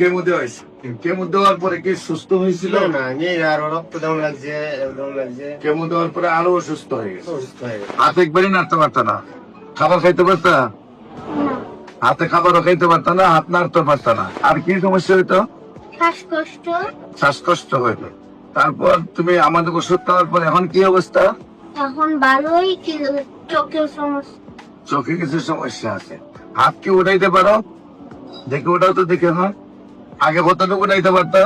Chemo দেওয়া হয়েছে? Chemo দেওয়ার পরে কি সুস্থ হয়েছিল? ছিল না নিয়ে রক্ত দেওয়া লাগছে লাগছে। কেমো দেওয়ার পরে আরও অসুস্থ হয়ে গেছে? হাত একবারই নাড়তে পারতো না। খাবার খাইতে পারতা? হাতে খাবারও খাইতে পারতো না হাত নাড়তে পারতো না। আর কি সমস্যা হইতো? শ্বাসকষ্ট। শ্বাসকষ্ট হইতো। তারপর তুমি আমাদের ওষুধ খাওয়ার পর এখন কি অবস্থা? এখন ভালোই কিন্তু চোখের সমস্যা। চোখে কিছু সমস্যা আছে। হাত কি উঠাইতে পারো? দেখে ওটাও তো দেখে না আগে কতটুকু উঠাইতে পারতো।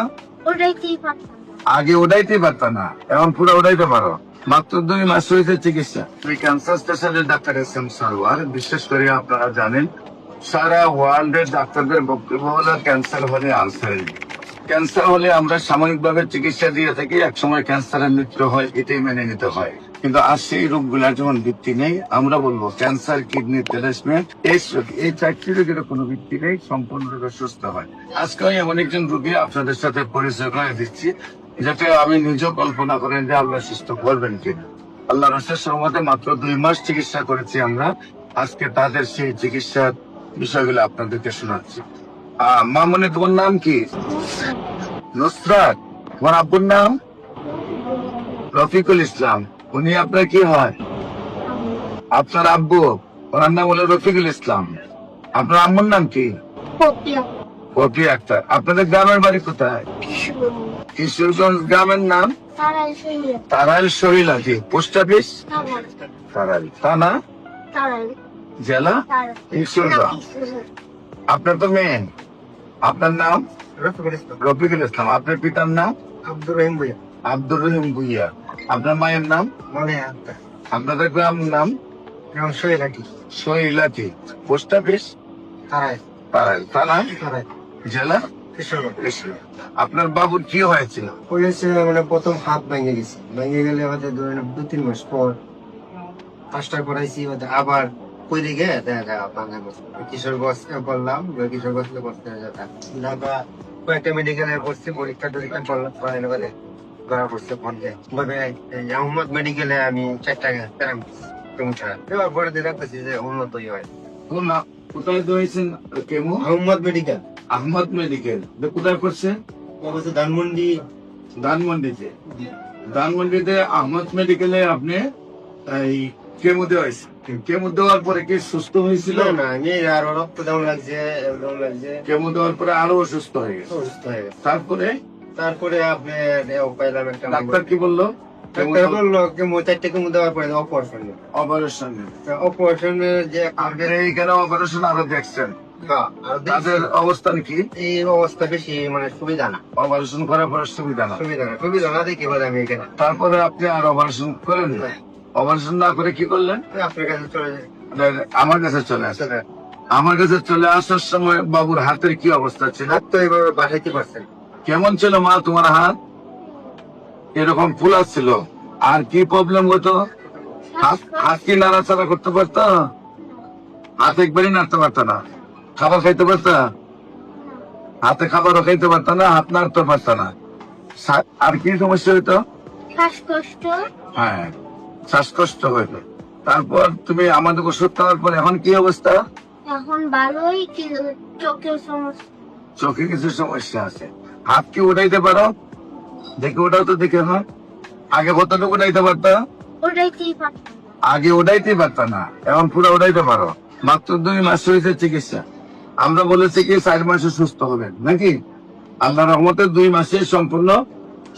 আগে উঠাইতে পারতো না এখন পুরো উঠাইতে পারো। মাত্র দুই মাস হয়েছে চিকিৎসা। তুমি cancer specialist doctor S M Sarwar. বিশেষ করে আপনারা জানেন সারা ওয়ার্ল্ড এর ডাক্তারদের বক্তব্য হলো ক্যান্সার হলে আলসার। ক্যান্সার হলে আমরা সাময়িকভাবে চিকিৎসা দিয়ে থাকি একসময় ক্যান্সারের মৃত্যু হয় এটাই মেনে নিতে হয়। কিন্তু আর সেই রোগগুলার যেমন ভিত্তি নেই আমরা বলব ক্যান্সার কিডনি প্লেসমেন্ট এই রোগ- এই চারটি রোগের কোনো ভিত্তি নেই সম্পূর্ণরূপে সুস্থ হয়। আজকে আমি এমন একজন রোগী আপনাদের সাথে পরিচয় করে দিচ্ছি যাতে আমি নিজেও কল্পনা করেন যে আল্লাহ সুস্থ করবেন কিনা। আল্লাহ রসের সহমতে মাত্র দুই মাস চিকিৎসা করেছি আমরা আজকে তাদের সেই চিকিৎসার বিষয়গুলো আপনাদেরকে শোনাচ্ছি। আহ, মামনি তোমার নাম কি? নুসরাত। তোমার আব্বুর নাম? রফিকুল ইসলাম। উনি আপনার কি হয়? আপনার আব্বু ওনার নাম হলো রফিকুল ইসলাম। আপনার আম্মুর নাম কি? ফোবিয়া আক্তার। আপনাদের গ্রামের বাড়ি কোথায়? কিশোরগঞ্জ। গ্রামের নাম? তারাইল শহীলাজি পোস্ট অফিস? তারাই তারাইল। থানা? জেলা? কিশোরগঞ্জ। আপনার তো মেন আপনার নাম? রফিকুল ইসলাম। রফিকুল ইসলাম। আপনার পিতার নাম? আব্দুর রহিম ভাইয়া। আব্দুর রহিম ভুইয়া। আপনার মায়ের নাম? আপনাদের গ্রাম নাম? এখন শরীর পোস্ট অফিস? থানা? জেলা? কিশোরগঞ্জ কিশোরগঞ্জ। আপনার বাবুর কি হয়েছিল? হয়েছে মানে প্রথম হাত ভেঙে গেছে। ভেঙে গেলে আমাদের ধরেন দু তিন মাস পর পাঁচটা করাইছি আবার পরে গিয়ে দেখা ভাঙা গেছে কিশোর বস বললাম কিশোর বস বসতে যেতাম ঢাকা কয়েকটা মেডিকেলে পড়ছি পরীক্ষা টরীক্ষা করলাম ধরা পড়ছে ফোনে এই আহমদ মেডিকেলে আমি চারটা এবার পরে দিয়ে যে উন্নতই হয়। কোন কোথায় হয়েছেন chemo Ahmad medical Ahmad medical কোথায় ধানমন্ডি। ধানমন্ডিতে। ধানমন্ডিতে আহমদ মেডিকেলে আপনি এই কেমো দেওয়া হয়েছে। কেমো দেওয়ার পরে কি সুস্থ হয়েছিল? না নিয়ে আরও রক্ত দেওয়া লাগছে দেওয়া লাগছে। কেমো দেওয়ার পরে আরও অসুস্থ হয়ে গেছে। অসুস্থ হয়ে গেছে। তারপরে তারপরে আপনি পাইলাম একটা ডাক্তার কি বলল? অপারেশন অপারেশন যে আপনার এইখানে অপারেশন আরও দেখছেন। হ্যাঁ, আর তাদের অবস্থান কি? এই অবস্থা বেশি মানে সুবিধা না। অপারেশন করার পরে সুবিধা না? সুবিধা না সুবিধা না দেখি আমি এখানে। তারপরে আপনি আর অপারেশন করেন না? অপারেশন না করে কি করলেন? আপনার কাছে চলে আমার কাছে চলে আসেন। আমার কাছে চলে আসার সময় বাবুর হাতের কি অবস্থা ছিল? হাত তো এইভাবে বাড়াইতে পারছেন কেমন ছিল মা তোমার হাত? এরকম ফুলা ছিল আর কি প্রবলেম হতো? হাত কি নাড়াচাড়া করতে পারতো? হাত একবারই নাড়তে পারতো না। খাবার খাইতে পারতো? হাতে খাবারও খাইতে পারতো না হাত নাড়তে পারতো না। আর কি সমস্যা হইতো? শ্বাসকষ্ট? হ্যাঁ শ্বাসকষ্ট হইতো। তারপর তুমি আমাদের ওষুধ খাওয়ার পর এখন কি অবস্থা? এখন ভালোই চোখের সমস্যা। চোখে কিছু সমস্যা আছে। হাত কি উঠাইতে পারো? দেখে ওটাও তো দেখে না আগে কতটুকু উঠাইতে পারতো? আগে উঠাইতে পারতো না এখন পুরো উঠাইতে পারো। মাত্র দুই মাস হয়েছে চিকিৎসা। আমরা বলেছি কি চার মাসে সুস্থ হবেন নাকি? আল্লাহ রহমতে দুই মাসে সম্পূর্ণ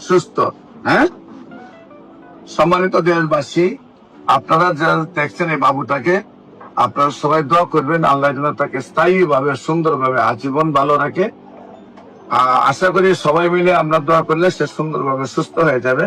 সুস্থ হ্যাঁ? সম্মানিত দেশবাসী আপনারা যারা দেখছেন এই বাবুটাকে আপনারা সবাই দোয়া করবেন আল্লাহ যেন তাকে স্থায়ী ভাবে সুন্দর ভাবে আজীবন ভালো রাখে। আশা করি সবাই মিলে আমরা দোয়া করলে সে সুন্দরভাবে সুস্থ হয়ে যাবে।